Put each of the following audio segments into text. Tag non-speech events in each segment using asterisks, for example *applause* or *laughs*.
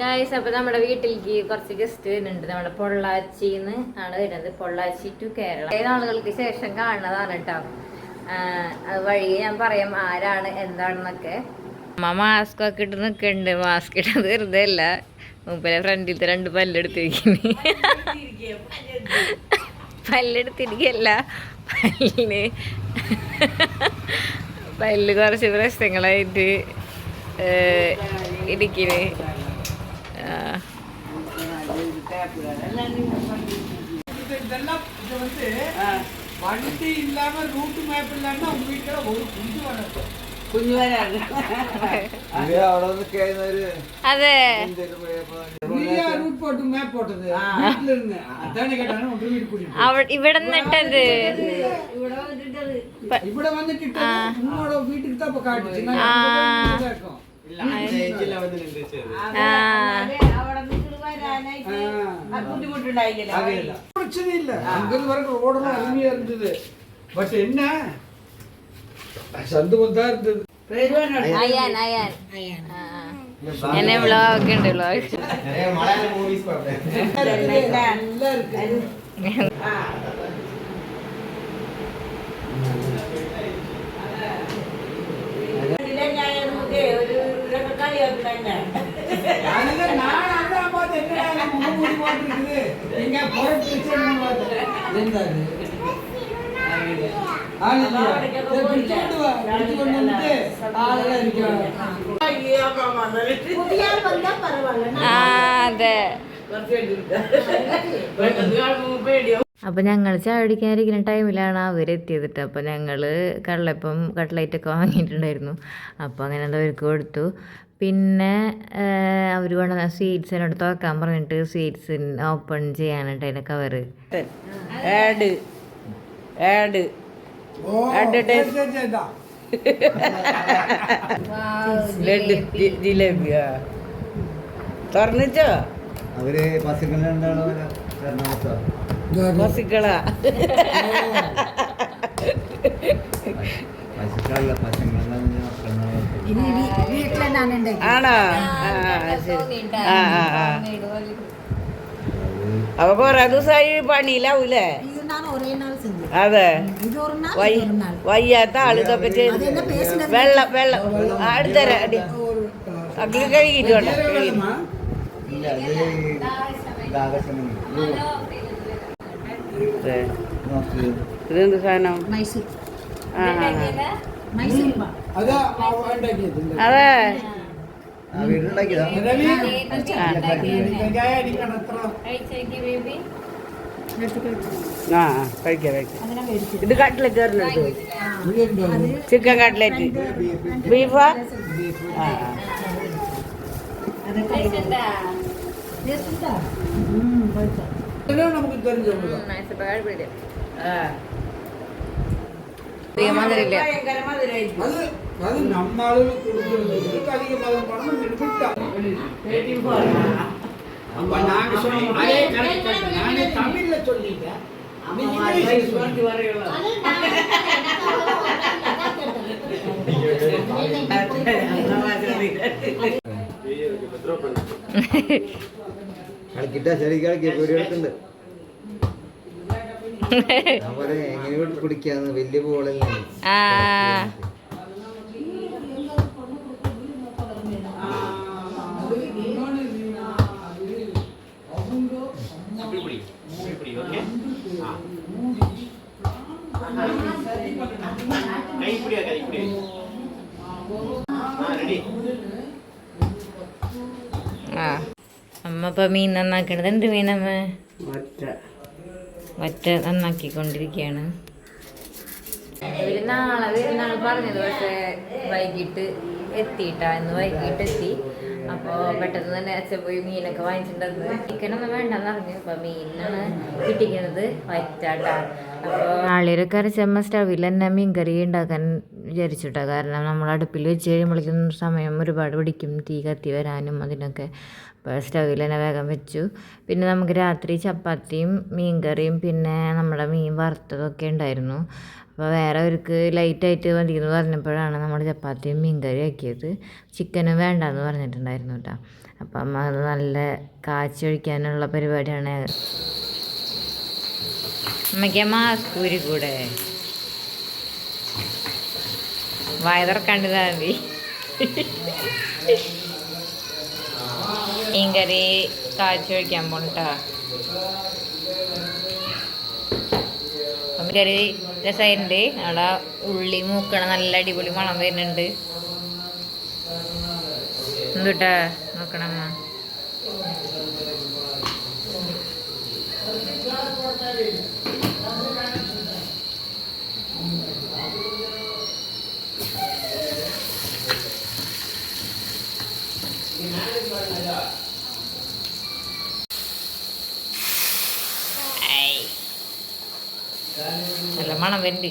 Guys അപ്പൊ നമ്മുടെ വീട്ടിലേക്ക് കുറച്ച് ഗസ്റ്റ് വരുന്നുണ്ട്. നമ്മുടെ പൊള്ളാച്ചിന്ന് ആണ് വരുന്നത്. പൊള്ളാച്ചി ടു കേരള നാളുകൾക്ക് ശേഷം കാണുന്നതാണ് കേട്ടോ അത് വഴി ഞാൻ പറയാം ആരാണ് എന്താണെന്നൊക്കെ. അമ്മ മാസ്ക് ഒക്കെ ഇട്ട് നിൽക്കുന്നുണ്ട് മാസ്ക് ഇട്ടത് വെറുതെ അല്ല. മുമ്പിലെ ഫ്രണ്ടിലത്തെ രണ്ട് പല്ലെടുത്തിരിക്കുന്നു. പല്ലെടുത്തിരിക്കല്ല പല്ലിന് പല്ല് കുറച്ച് പ്രശ്നങ്ങളായിട്ട് ഇടിക്കിന് இதெல்லாம் இது வந்து வண்டி இல்லாம ரூட் மேப் இல்லாம உங்க வீட்டுல ஒரு குஞ்சு வளர்க்கும் കുഞ്ഞു വരാണ് ഇത് അവിടെ നിൽക്കുക ഒരു അതെ എന്തേലും പോയപ്പോ நீயா ரூட் போட்டு மேப் போட்டது வீட்டுல இருந்து அதானே கேட்டானே உங்க வீட்டு கூட்டிட்டு അവ ഇവിടെ നിന്നിട്ടത് ഇവിടെ വന്നിട്ട് உன்னோட பிரச்சனை இல்ல அங்கிருந்து வரைக்கும் ரோடெல்லாம் அருமையா இருந்தது பட் என்ன சந்துகம் தான் ഇതൊക്കെ കളിയാക്കുന്നുണ്ട് அதுல நான் அதான் பார்த்தேன் என்னடா இது முகமூடி போட்டிருக்குது எங்க புறப்பிடிச்சு என்னது ஆள் இல்லையா? சரி, பிடிச்சு கொண்டு வா. பிடிச்சு கொண்டு வந்துட்டு ஆளெல்லாம் இருக்கிறாங்க. പുതിയ ആൾ വന്നാ പരവായില്ല ആ അതെ പേടിയോ അപ്പോൾ ഞങ്ങൾ ചായ കുടിക്കാനിരിക്കുന്ന ടൈമിലാണ് അവരെത്തിയത് കേട്ടോ അപ്പോൾ ഞങ്ങൾ കടലപ്പം കട്ട്ലൈറ്റൊക്കെ വാങ്ങിയിട്ടുണ്ടായിരുന്നു അപ്പോൾ അങ്ങനെ അത് അവർക്ക് കൊടുത്തു പിന്നെ അവർ കൊണ്ടുവന്ന സ്വീറ്റ്സിന്റെ അടുത്ത് വെക്കാൻ പറഞ്ഞിട്ട് സ്വീറ്റ്സ് ഓപ്പൺ ചെയ്യാനായിട്ട് അതിന്റെ കവറ് ആഡ് ആഡ് ജിലേബിയാ തുറന്നിച്ചോ? അവർ ആണോ അപ്പൊ കൊറേ ദിവസമായി പണിയിലാവൂലേ അതെ വയ്യാത്ത ആളുകളെ പറ്റി വെള്ളം വെള്ളം അടുത്തരാ അടി അഗ്ലി കഴുകിയിട്ടുണ്ട് ഇതെന്ത് സാധനം ആ ആ അതെ ആ കഴിക്കാം കഴിക്കാം. ഇത് കട്ട്ലറ്റ് വരണം ചിക്കൻ കട്ട്ലറ്റ് ബീഫ്. ആ? നമുക്ക് இதெல்லாம் நமக்கு தெரிஞ்சவங்க தான். ആ. മധുരില്ല ഭയങ്കര മധുരമായിരിക്കും. அது அது நம்ம அளவு கொடுக்கறதுக்கு அதிக மதம் பணம் எடுத்துட்டா அப்ப நாங்க சொன்னோம் அதே correct, correct. நானே தமிழ்ல சொல்லிட்டேன் அவன் இங்கிலீஷ்ல കുറച്ച് പറയുള്ളൂ. കളിക്കിട്ടാ ശരി കളിക്കുക ഒരു കളിക്കുന്നുണ്ട് *laughs* ആ. ആ. അമ്മ ഇപ്പൊ മീൻ നന്നാക്കണത്. എന്ത് മീനമ്മ? ഒറ്റ നന്നാക്കിക്കൊണ്ടിരിക്കുകയാണ്. ഇവർ നാളെ വരുന്നാണ് പറഞ്ഞത് പക്ഷേ വൈകിട്ട് എത്തിയിട്ടാ എന്ന് വൈകിട്ട് എത്തി. അപ്പോൾ പെട്ടെന്ന് തന്നെ അച്ഛൻ പോയി മീനൊക്കെ വാങ്ങിച്ചിട്ടുണ്ടെന്ന് ചിക്കനൊന്നും വേണ്ടെന്ന് പറഞ്ഞു. അപ്പോൾ മീനാണ് കിട്ടിക്കുന്നത് വറ്റാട്ടാ. അപ്പോൾ നാളികരൊക്കെ അരച്ചമ്മ സ്റ്റവിൽ തന്നെ മീൻകറി ഉണ്ടാക്കാൻ വിചാരിച്ചിട്ടാ. കാരണം നമ്മൾ അടുപ്പിൽ വെച്ച് കഴിയുമ്പോഴേക്കും സമയം ഒരുപാട് പിടിക്കും. തീ കത്തി വരാനും അതിനൊക്കെ. അപ്പോൾ സ്റ്റവിൽ തന്നെ വേഗം വെച്ചു. പിന്നെ നമുക്ക് രാത്രി ചപ്പാത്തിയും മീൻ കറിയും പിന്നെ നമ്മുടെ മീൻ വറുത്തതൊക്കെ ഉണ്ടായിരുന്നു. അപ്പോൾ വേറെ അവർക്ക് ലൈറ്റായിട്ട് മതി എന്ന് പറഞ്ഞപ്പോഴാണ് നമ്മൾ ചപ്പാത്തിയും മീൻ കറിയും ആക്കിയത് ചിക്കനും വേണ്ടെന്ന് പറഞ്ഞിട്ടുണ്ടായിരുന്നു കേട്ടോ. അപ്പം അമ്മ അത് നല്ല കാച്ചൊഴിക്കാനുള്ള പരിപാടിയാണ്. അമ്മയ്ക്ക് മാസ്ക് ഒരു കൂടെ വായ മതി. മീൻകറി കാച്ചൊഴിക്കാൻ പോണട്ടാ കറി രസമായിട്ടുണ്ട് അവിടെ ഉള്ളി മൂക്കണ നല്ല അടിപൊളി മണം വരുന്നുണ്ട്. എന്തുട്ടാ? നോക്കണമ്മ ഐ. നല്ല മണം വരുന്നുണ്ട്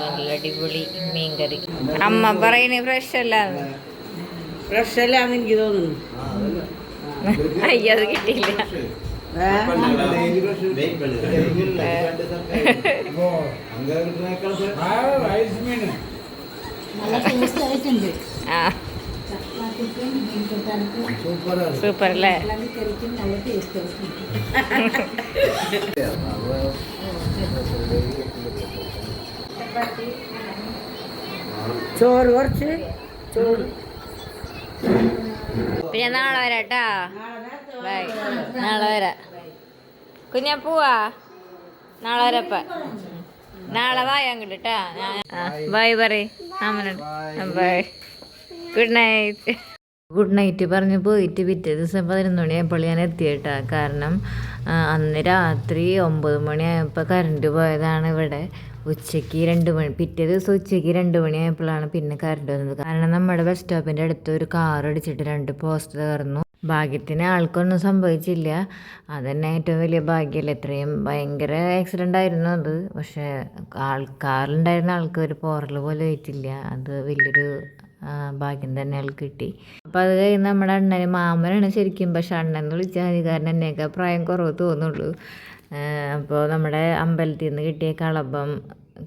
നല്ല അടിപൊളി മീൻകറി. അമ്മ പറയുന്നത് ഫ്രഷ് അല്ലാന്ന്. ഫ്രഷ് അല്ലാന്ന് എനിക്ക് തോന്നുന്നു. അയ്യോ അത് കിട്ടിയില്ല. ആ. സൂപ്പർ അല്ലേ ചോറ് കുറച്ച്? ചോറ്. പിന്നെ നാളെ വരാട്ടാ ബൈ നാളെ വരാ. കുഞ്ഞാ പോവാ. നാളെ വരപ്പ നാളെ വായ അങ്ങോട്ട് കേട്ടാ. ബൈ പറയ്. അമ്മനോട്. Bye good night good night പറഞ്ഞ് പോയിട്ട് പിറ്റേ ദിവസം പതിനൊന്ന് മണിയായപ്പോൾ ഞാൻ എത്തിയിട്ടാ. കാരണം അന്ന് രാത്രി ഒമ്പത് മണിയായപ്പോൾ കറണ്ട് പോയതാണ് ഇവിടെ. ഉച്ചയ്ക്ക് രണ്ട് മണി പിറ്റേ ദിവസം ഉച്ചയ്ക്ക് രണ്ട് മണിയായപ്പോഴാണ് പിന്നെ കറണ്ട് വന്നത്. കാരണം നമ്മുടെ ബസ് സ്റ്റോപ്പിന്റെ അടുത്ത് ഒരു കാർ അടിച്ചിട്ട് രണ്ട് പോസ്റ്റ് തകർന്നു. ഭാഗ്യത്തിന് ആൾക്കൊന്നും സംഭവിച്ചില്ല. അതന്നെ ഏറ്റവും വലിയ ഭാഗ്യമല്ല ഇത്രയും ഭയങ്കര ആക്സിഡന്റ് ആയിരുന്നു അത്. പക്ഷേ ആൾ കാറിലുണ്ടായിരുന്ന ആൾക്ക് ഒരു പോറൽ പോലെ ആയിട്ടില്ല. അത് വലിയൊരു ഭാഗ്യം തന്നെ ആൾക്ക് കിട്ടി. അപ്പോൾ അത് കഴിഞ്ഞ് നമ്മുടെ അണ്ണന് മാമനാണ് ശരിക്കും പക്ഷെ അണ്ണൻ എന്ന് വിളിച്ചാൽ മതി. കാരണം എന്നേക്കാൾ പ്രായം കുറവ് തോന്നുള്ളൂ അപ്പോൾ നമ്മുടെ അമ്പലത്തിൽ നിന്ന് കിട്ടിയ കളഭം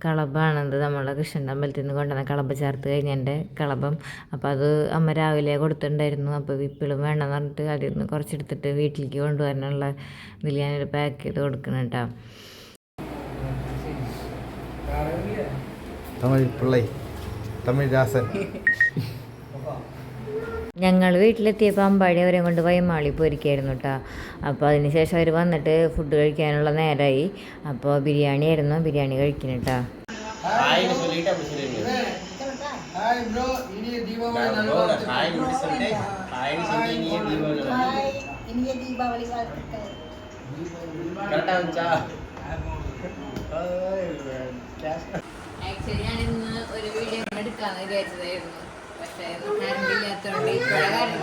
കളഭാണത് നമ്മളെ കൃഷ്ണന്റെ അമ്പലത്തിൽ നിന്ന് കൊണ്ടുവന്ന കളഭ ചേർത്ത് കഴിഞ്ഞതിന്റെ കളഭം. അപ്പോൾ അത് അമ്മ രാവിലെ കൊടുത്തിട്ടുണ്ടായിരുന്നു. അപ്പോൾ ഇപ്പോഴും വേണമെന്ന് പറഞ്ഞിട്ട് അതിൽ നിന്ന് കുറച്ചെടുത്തിട്ട് വീട്ടിലേക്ക് കൊണ്ടുവരാനുള്ള ഇതിൽ ഞാനൊരു പാക്ക് ചെയ്ത് കൊടുക്കണം കേട്ടോ. തമിഴ്ദാസൻ ഞങ്ങൾ വീട്ടിലെത്തിയപ്പം അമ്പാടി അവരെ കൊണ്ട് വയമാളി പോയിരിക്കായിരുന്നു കേട്ടോ അപ്പോൾ അതിന് ശേഷം അവർ വന്നിട്ട് ഫുഡ് കഴിക്കാനുള്ള നേരമായി അപ്പോൾ ബിരിയാണി ആയിരുന്നു. ബിരിയാണി കഴിക്കണം കേട്ടോ ഒരു വീഡിയോ എടുക്കാന്ന് വിചാരിച്ചതായിരുന്നു. പക്ഷേ കറണ്ട് ഇല്ലാത്തതുകൊണ്ട് ഇപ്പോഴാണ്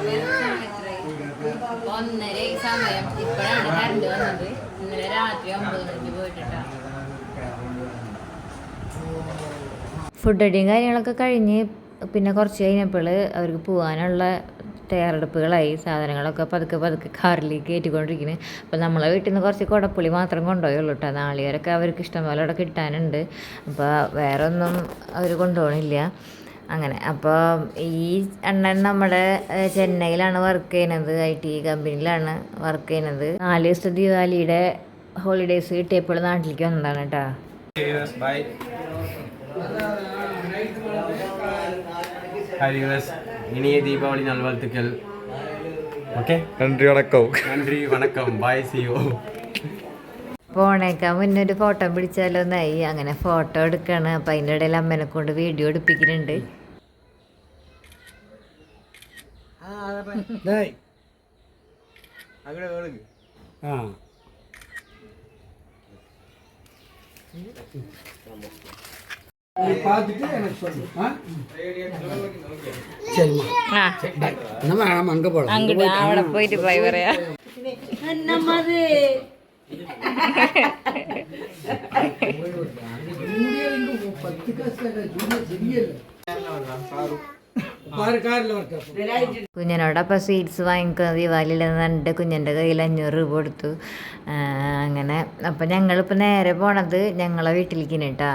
ഒന്നര സമയം. ഇപ്പോഴാണ് കറണ്ട് വന്നത്. ഇന്നലെ രാത്രി ഒമ്പത് മണിക്ക് പോയിട്ടാ ഫുഡ് അടിയും കാര്യങ്ങളൊക്കെ കഴിഞ്ഞ് പിന്നെ കുറച്ച് കഴിഞ്ഞപ്പോൾ അവർക്ക് പോകാനുള്ള തയ്യാറെടുപ്പുകളായി സാധനങ്ങളൊക്കെ പതുക്കെ പതുക്കെ കാറിലേക്ക് കയറ്റിക്കൊണ്ടിരിക്കുന്നത് അപ്പോൾ നമ്മളെ വീട്ടിൽ നിന്ന് കുറച്ച് കുടപ്പുളി മാത്രം കൊണ്ടുപോയുള്ളൂ കേട്ടോ നാളികരൊക്കെ അവർക്ക് ഇഷ്ടം പോലെ അവിടെ കിട്ടാനുണ്ട്. അപ്പോൾ വേറെ ഒന്നും അവർ കൊണ്ടുപോകണില്ല അങ്ങനെ അപ്പോൾ ഈ അണ്ണൻ നമ്മുടെ ചെന്നൈയിലാണ് വർക്ക് ചെയ്യുന്നത് ഐ ടി കമ്പനിയിലാണ് വർക്ക് ചെയ്യുന്നത് നാല് ദിവസത്തെ ദിവാലിയുടെ ഹോളിഡേയ്സ് കിട്ടിയപ്പോൾ നാട്ടിലേക്ക് വന്നതാണ് കേട്ടോ ഹരി இனிய தீபாவளி நல்வாழ்த்துக்கள் ஓகே നന്ദി വണക്കം நன்றி வணக்கம் பாய் சிஓ പോണേക്കാൻ മുന്നേ ഒരു ഫോട്ടോ പിടിച്ചാലോ എന്നായി അങ്ങനെ ഫോട്ടോ എടുക്കാണ് അപ്പം അതിൻ്റെ ഇടയിൽ അമ്മേനെ കൊണ്ട് വീഡിയോ എടുപ്പിക്കുന്നുണ്ട് டேய் பார்த்துட்டு எனக்கு சொல்லு ஆ சரிம்மா ആ நம்ம நம்ம அங்கே போகலாம் അങ്ങോട്ട് അവിടെ പോയിട്ട് പോയി പറയാ നമ്മത് பத்து காசு தெரியல பாரு காரில் வரட்டும் കുഞ്ഞനോട് അപ്പം സ്വീറ്റ്സ് വാങ്ങിക്കുക ദിവാലിയിലെന്ന് പറഞ്ഞിട്ട് കുഞ്ഞൻ്റെ കയ്യിൽ അഞ്ഞൂറ് രൂപ കൊടുത്തു ആ, അങ്ങനെ അപ്പം ഞങ്ങളിപ്പോൾ നേരെ പോണത് ഞങ്ങളെ വീട്ടിലേക്ക് കേട്ടാ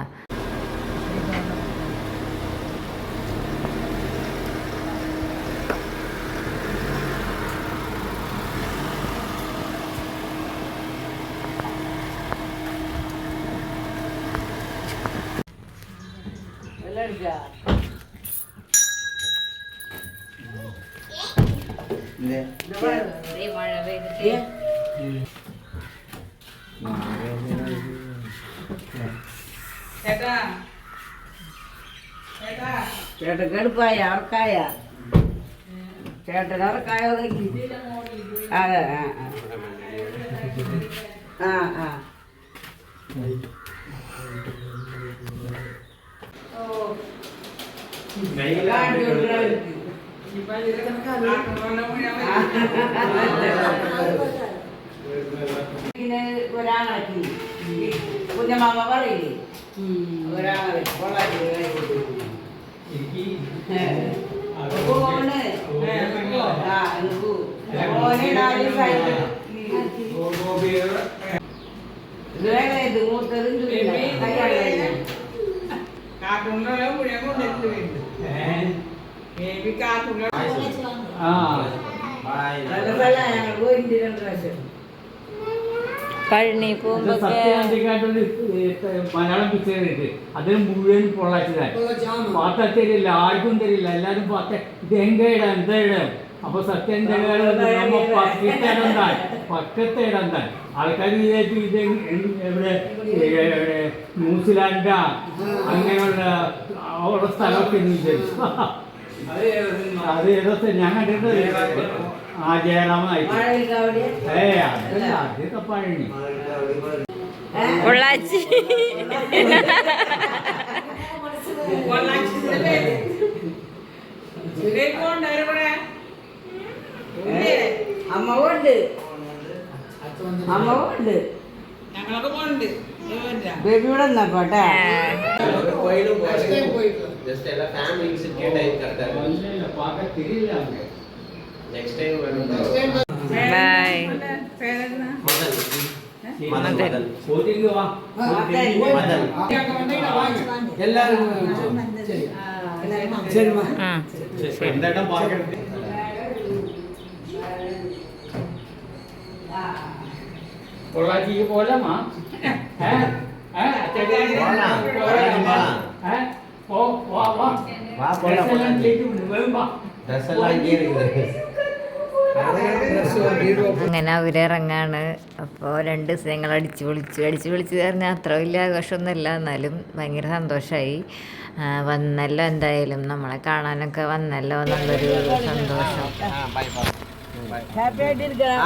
ചേട്ടൻ എടുപ്പായ അറക്കായ ചേട്ടൻ അറക്കായ അതെ? ആ ആ ആ. ഓ. ഒരാളാക്കി കുഞ്ഞമാമ പറയില്ലേ ഒരാളെ ഇത് മൂത്തതും കാട്ടുണ്ടോ മുഴുവൻ കൊണ്ടെത്തുകയുണ്ട് കാട്ടുണ്ടോ പഴനി പോകുമ്പോ മലയാളം പിക്ചർ അതിന് മുഴുവൻ പൊള്ളാച്ചതാണ് പാത്ത തരില്ല ആർക്കും തരില്ല. എല്ലാരും പാത്ത ഇത് എങ്ക ഇടം എന്താ ഇടം? അപ്പൊ സത്യം നമ്മ പക്കത്തെ ഇടം. താൻ പക്കത്തെ ഇടം താൻ ആൾക്കാർ വിചാരിച്ചു ഇത് എവിടെ എവിടെ ന്യൂസിലാൻഡ? അങ്ങനെയുള്ള അവിടെ സ്ഥലമൊക്കെ വിചാരിച്ചു അത് എഴുപത്തി ഞാൻ കണ്ടിട്ട് ആ ഞങ്ങളൊക്കെ പോണ്ട് ബേബിയുടെ നിന്നോട്ടെ ബായ് എല്ലാരും എന്താ పొలాజీ పోలేమా അങ്ങനെ അവരിറങ്ങാണ്. അപ്പോൾ രണ്ട് ദിവസം ഞങ്ങൾ അടിച്ചു വിളിച്ചു അടിച്ചു വിളിച്ചു പറഞ്ഞാൽ അത്ര വലിയ ആഘോഷമൊന്നുമില്ല. എന്നാലും ഭയങ്കര സന്തോഷമായി. വന്നല്ലോ എന്തായാലും. നമ്മളെ കാണാനൊക്കെ വന്നല്ലോ എന്നുള്ളൊരു സന്തോഷം. ഹാപ്പി ആയിട്ടിരിക്കാം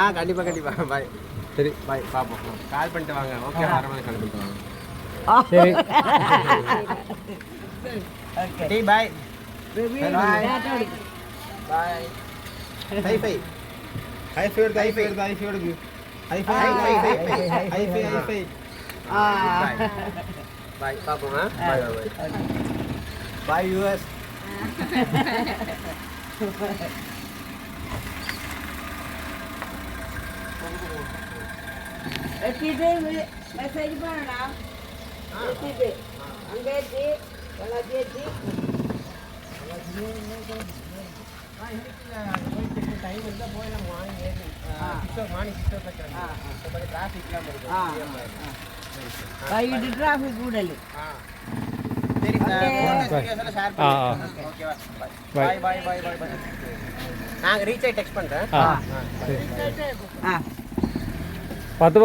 ஆ சரி பாய் பாப்போம் கால் பண்ணிட்டு வாங்க ஓகே வர மாதிரி கால் பண்ணிட்டு வாங்க சரி tea bye bye bye high five high five high five high five high five high five high five high five bye பாப்போம் பாய் பாய் பாய் யூஎஸ் வெட்டிட்டு மெசேஜ் பண்ணலாம் வெட்டிட்டு அங்கே ஏற்றி எல்லாத்தையும் ஏற்றி டைம் இருந்தால் போய் நம்ம வாங்கி ஏற்றி மார்னிங் சிக்ஸ் ஓ கிளாக் ஆ டிராஃபிக் இல்லாமல் இருக்கும் வயிட்டு டிராஃபிக் கூடல் ரீச் ஆகி டெக்ஸ்ட் பண்ணுறேன் പത്ത്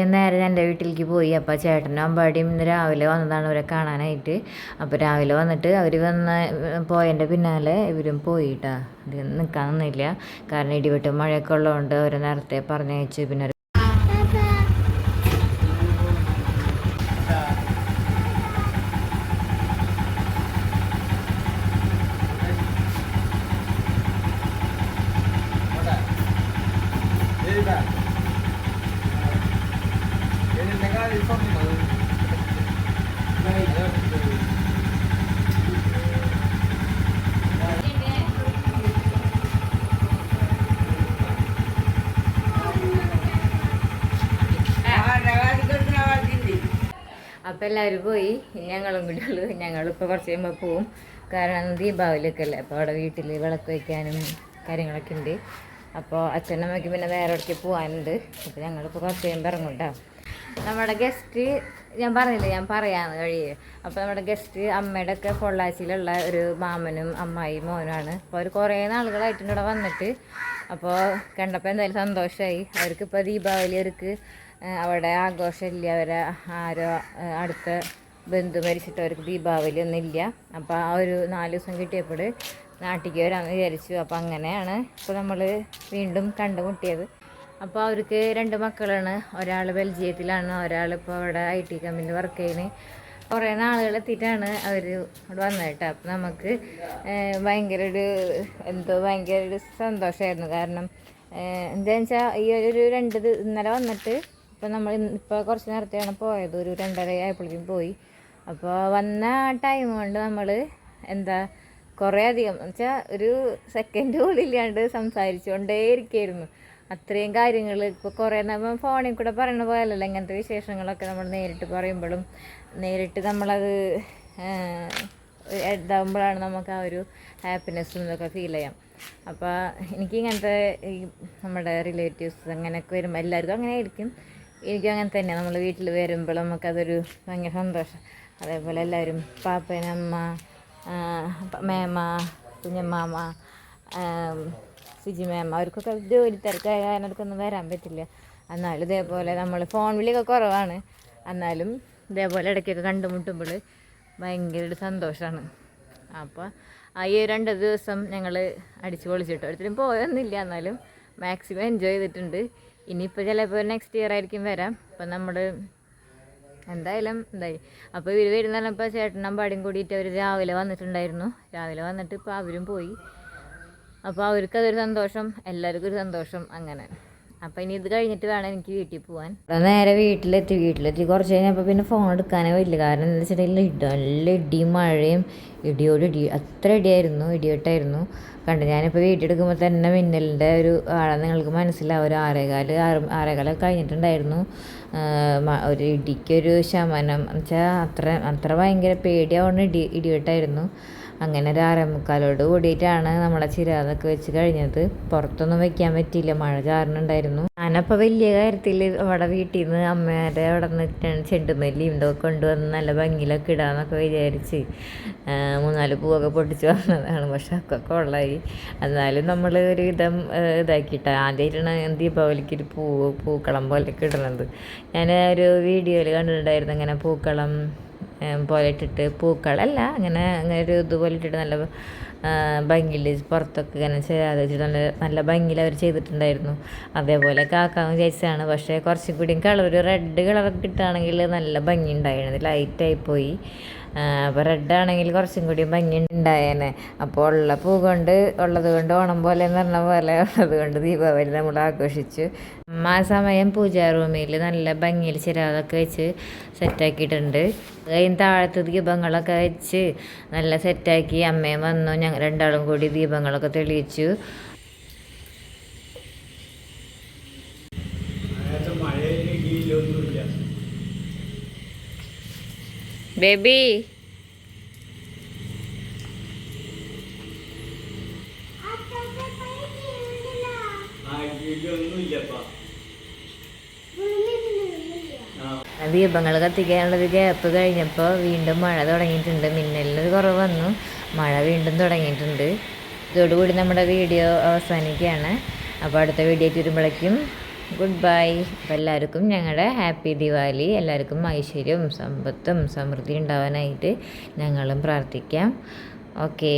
ഞാൻ എന്റെ വീട്ടിലേക്ക് പോയി. അപ്പോൾ ചേട്ടനും അമ്പാടിയും ഇന്ന് രാവിലെ വന്നതാണ് അവരെ കാണാനായിട്ട്. അപ്പോൾ രാവിലെ വന്നിട്ട് അവർ വന്ന പോയതിന്റെ പിന്നാലെ ഇവരും പോയിട്ടാ ഇത് നിൽക്കാൻ നിന്നില്ല. കാരണം ഇടിവെട്ട് മഴയൊക്കെ ഉള്ളതുകൊണ്ട് അവർ നേരത്തെ പറഞ്ഞയച്ച്. പിന്നെ അപ്പോൾ എല്ലാവരും പോയി. ഞങ്ങളും കൂടി ഉള്ളു. ഞങ്ങളിപ്പോൾ കുറച്ച് കഴിയുമ്പോൾ പോവും. കാരണം ദീപാവലിയൊക്കെ അല്ലേ? അപ്പോൾ അവിടെ വീട്ടിൽ വിളക്ക് വയ്ക്കാനും കാര്യങ്ങളൊക്കെ ഉണ്ട്. അപ്പോൾ അച്ഛനമ്മയ്ക്ക് പിന്നെ വേറെ ഇടയ്ക്ക് പോകാനുണ്ട് അപ്പോൾ ഞങ്ങളിപ്പോൾ കുറച്ച് കഴിയുമ്പോൾ ഇറങ്ങും കേട്ടോ നമ്മുടെ ഗസ്റ്റ് ഞാൻ പറഞ്ഞില്ല ഞാൻ പറയാന്ന് കഴിയേ അപ്പോൾ നമ്മുടെ ഗസ്റ്റ് അമ്മയുടെ ഒക്കെ പൊള്ളാച്ചിയിലുള്ള ഒരു മാമനും അമ്മായി മോനുമാണ്. അപ്പോൾ അവർ കുറേ നാളുകളായിട്ടുണ്ട് ഇവിടെ വന്നിട്ട്. അപ്പോൾ കണ്ടപ്പോൾ എന്തായാലും സന്തോഷമായി അവർക്ക് ഇപ്പോൾ ദീപാവലി അവർക്ക് അവിടെ ആഘോഷമില്ല. അവരെ ആരോ അടുത്ത് ബന്ധു മരിച്ചിട്ട് അവർക്ക് ദീപാവലി ഒന്നും ഇല്ല അപ്പോൾ ആ ഒരു നാല് ദിവസം കിട്ടിയപ്പോൾ നാട്ടിലേക്ക് വരാമെന്ന് വിചാരിച്ചു. അപ്പോൾ അങ്ങനെയാണ് ഇപ്പോൾ നമ്മൾ വീണ്ടും കണ്ടുമുട്ടിയത്. അപ്പോൾ അവർക്ക് രണ്ട് മക്കളാണ്. ഒരാൾ ബെൽജിയത്തിലാണ് ഒരാൾ ഇപ്പോൾ അവിടെ ഐ ടി കമ്പനിയിൽ വർക്ക് ചെയ്യുന്നത് കുറേ നാളുകൾ എത്തിയിട്ടാണ് അവർ ഇവിടെ വന്നത് കേട്ടോ. അപ്പോൾ നമുക്ക് ഭയങ്കര ഒരു എന്തോ ഭയങ്കര ഒരു സന്തോഷമായിരുന്നു കാരണം എന്താണെന്ന് വെച്ചാൽ ഈ ഒരു രണ്ട് ഇന്നലെ വന്നിട്ട് ഇപ്പോൾ നമ്മൾ ഇപ്പോൾ കുറച്ച് നേരത്തെയാണ് പോയത്. ഒരു രണ്ടര ആയപ്പോഴേക്കും പോയി. അപ്പോൾ വന്ന ടൈം കൊണ്ട് നമ്മൾ എന്താ കുറേ അധികം വെച്ചാൽ ഒരു സെക്കൻഡ് പോലും ഇല്ലാണ്ട് സംസാരിച്ചുകൊണ്ടേ ഇരിക്കുകയായിരുന്നു അത്രയും കാര്യങ്ങൾ ഇപ്പോൾ കുറേ നമ്മൾ ഫോണിൽ കൂടെ പറയുന്ന പോലല്ല ഇങ്ങനത്തെ വിശേഷങ്ങളൊക്കെ നമ്മൾ നേരിട്ട് പറയുമ്പോഴും. നേരിട്ട് നമ്മളത് ഇതാകുമ്പോഴാണ് നമുക്ക് ആ ഒരു ഹാപ്പിനെസ്സും ഇതൊക്കെ ഫീൽ ചെയ്യാം. അപ്പോൾ എനിക്ക് ഇങ്ങനത്തെ ഈ നമ്മുടെ റിലേറ്റീവ്സ് അങ്ങനെയൊക്കെ വരുമ്പോൾ എല്ലാവർക്കും അങ്ങനെ ആയിരിക്കും. എനിക്കും അങ്ങനെ തന്നെ. നമ്മൾ വീട്ടിൽ വരുമ്പോൾ നമുക്കതൊരു ഭയങ്കര സന്തോഷം. അതേപോലെ എല്ലാവരും പാപ്പനമ്മ മേമ കുഞ്ഞമ്മാമ സുജി മേമ അവർക്കൊക്കെ ജോലി തിരക്കായ കാരണം വരാൻ പറ്റില്ല. എന്നാലും ഇതേപോലെ നമ്മൾ ഫോൺ വിളിയൊക്കെ കുറവാണ്. എന്നാലും ഇതേപോലെ ഇടയ്ക്കൊക്കെ കണ്ടുമുട്ടുമ്പോൾ ഭയങ്കര സന്തോഷമാണ് അപ്പോൾ ആ ഈ രണ്ട് ദിവസം ഞങ്ങൾ അടിച്ച് പൊളിച്ചിട്ട് ഒരിക്കലും പോയൊന്നുമില്ല എന്നാലും മാക്സിമം എൻജോയ് ചെയ്തിട്ടുണ്ട്. ഇനിയിപ്പോൾ ചിലപ്പോൾ നെക്സ്റ്റ് ഇയർ ആയിരിക്കും വരാം. അപ്പം നമ്മൾ എന്തായാലും എന്തായി? അപ്പോൾ ഇവർ വരുന്നപ്പോൾ ചേട്ടനും പാടിയും കൂടിയിട്ട് അവർ രാവിലെ വന്നിട്ടുണ്ടായിരുന്നു. രാവിലെ വന്നിട്ട് ഇപ്പോൾ അവരും പോയി. അപ്പോൾ അവർക്ക് അതൊരു സന്തോഷം എല്ലാവർക്കും ഒരു സന്തോഷം അങ്ങനെ. അപ്പോൾ ഇനി ഇത് കഴിഞ്ഞിട്ട് വേണം എനിക്ക് വീട്ടിൽ പോകാൻ നേരെ വീട്ടിലെത്തി. വീട്ടിലെത്തി കുറച്ച് കഴിഞ്ഞപ്പോൾ പിന്നെ ഫോൺ എടുക്കാനേ പറ്റില്ല കാരണം എന്താ വെച്ചിട്ടുണ്ടെങ്കിൽ ഇടി നല്ല ഇടിയും മഴയും ഇടിയോട് ഇടി അത്ര ഇടിയായിരുന്നു ഇടിവെട്ടായിരുന്നു. കണ്ടു. ഞാനിപ്പോൾ വീട്ടിലെടുക്കുമ്പോൾ തന്നെ മിന്നലിന്റെ ഒരു ആഴം നിങ്ങൾക്ക് മനസ്സിലാവും. ഒരു ആരേകാൽ ആറ് ആറേകാലൊക്കെ കഴിഞ്ഞിട്ടുണ്ടായിരുന്നു. ഒരു ഇടിക്കൊരു ശമനം. വെച്ചാൽ അത്ര അത്ര ഭയങ്കര പേടിയാവുന്ന ഇടി ഇടിവെട്ടായിരുന്നു. അങ്ങനെ ഒരു ആറേമുക്കാലോട് കൂടിയിട്ടാണ് നമ്മളെ ചിരാതൊക്കെ വെച്ച് കഴിഞ്ഞത്. പുറത്തൊന്നും വെക്കാൻ പറ്റിയില്ല. മഴ ചാറുന്നുണ്ടായിരുന്നു ഞാനപ്പോൾ വലിയ കാര്യത്തിൽ അവിടെ വീട്ടിൽ നിന്ന് അമ്മേരെ അവിടെ നിന്ന് ചെണ്ടുമല്ലിയും ഇതൊക്കെ കൊണ്ടുവന്ന് നല്ല ഭംഗിയിലൊക്കെ ഇടാന്നൊക്കെ വിചാരിച്ച് മൂന്നാൽ പൂവൊക്കെ പൊട്ടിച്ച് വന്നതാണ്. പക്ഷെ ഒക്കെ കൊള്ളായി. എന്നാലും നമ്മൾ ഒരു വിധം ഇതാക്കിയിട്ട്. ആദ്യമായിട്ടാണ് ദീപാവലിക്ക് ഒരു പൂവ് പൂക്കളം പോലെയൊക്കെ ഇടുന്നത്. ഞാൻ ഒരു വീഡിയോയിൽ കണ്ടിട്ടുണ്ടായിരുന്നു അങ്ങനെ പൂക്കളം പോലെ ഇട്ടിട്ട്. പൂക്കളല്ല അങ്ങനെ അങ്ങനെ ഒരു ഇതുപോലെ ഇട്ടിട്ട് നല്ല ഭംഗിയിൽ പുറത്തൊക്കെ ഇങ്ങനെ ചെയ്യാതെ വെച്ചിട്ട് നല്ല നല്ല ഭംഗിയിൽ അവർ ചെയ്തിട്ടുണ്ടായിരുന്നു. അതേപോലെ കാക്കാന്ന് വിചാരിച്ചതാണ്. പക്ഷേ കുറച്ചും കൂടിയും കളർ ഒരു റെഡ് കളറൊക്കെ കിട്ടുകയാണെങ്കിൽ നല്ല ഭംഗി ഉണ്ടായിരുന്നു ലൈറ്റായി പോയി. അപ്പോൾ റെഡ് ആണെങ്കിൽ കുറച്ചും കൂടി ഭംഗി ഉണ്ടായേനെ അപ്പോൾ ഉള്ള പൂ കൊണ്ട് ഉള്ളത് കൊണ്ട് ഓണം പോലെ എന്ന് പറഞ്ഞ പോലെ ഉള്ളത് കൊണ്ട് ദീപാവലി നമ്മൾ ആഘോഷിച്ചു. ആ സമയം പൂജാ റൂമിൽ നല്ല ഭംഗിയിൽ ചിരാതൊക്കെ വെച്ച് സെറ്റാക്കിയിട്ടുണ്ട് കഴിഞ്ഞ് താഴത്ത് ദീപങ്ങളൊക്കെ വെച്ച് നല്ല സെറ്റാക്കി അമ്മയും വന്നു. ഞങ്ങൾ രണ്ടാളും കൂടി ദീപങ്ങളൊക്കെ തെളിയിച്ചു. ബേബി. ദീപങ്ങൾ കത്തിക്കാനുള്ളൊരു ഗ്യാപ്പ് കഴിഞ്ഞപ്പോൾ വീണ്ടും മഴ തുടങ്ങിയിട്ടുണ്ട്. മിന്നലിനൊരു കുറവ് വന്നു. മഴ വീണ്ടും തുടങ്ങിയിട്ടുണ്ട്. ഇതോടുകൂടി നമ്മുടെ വീഡിയോ അവസാനിക്കുകയാണ്. അപ്പോൾ അടുത്ത വീഡിയോ വരുമ്പോഴേക്കും ഗുഡ് ബൈ അപ്പോൾ എല്ലാവർക്കും ഞങ്ങളുടെ ഹാപ്പി ദിവാലി എല്ലാവർക്കും ഐശ്വര്യവും സമ്പത്തും സമൃദ്ധിയും ഉണ്ടാവാനായിട്ട് ഞങ്ങളും പ്രാർത്ഥിക്കാം. ഓക്കെ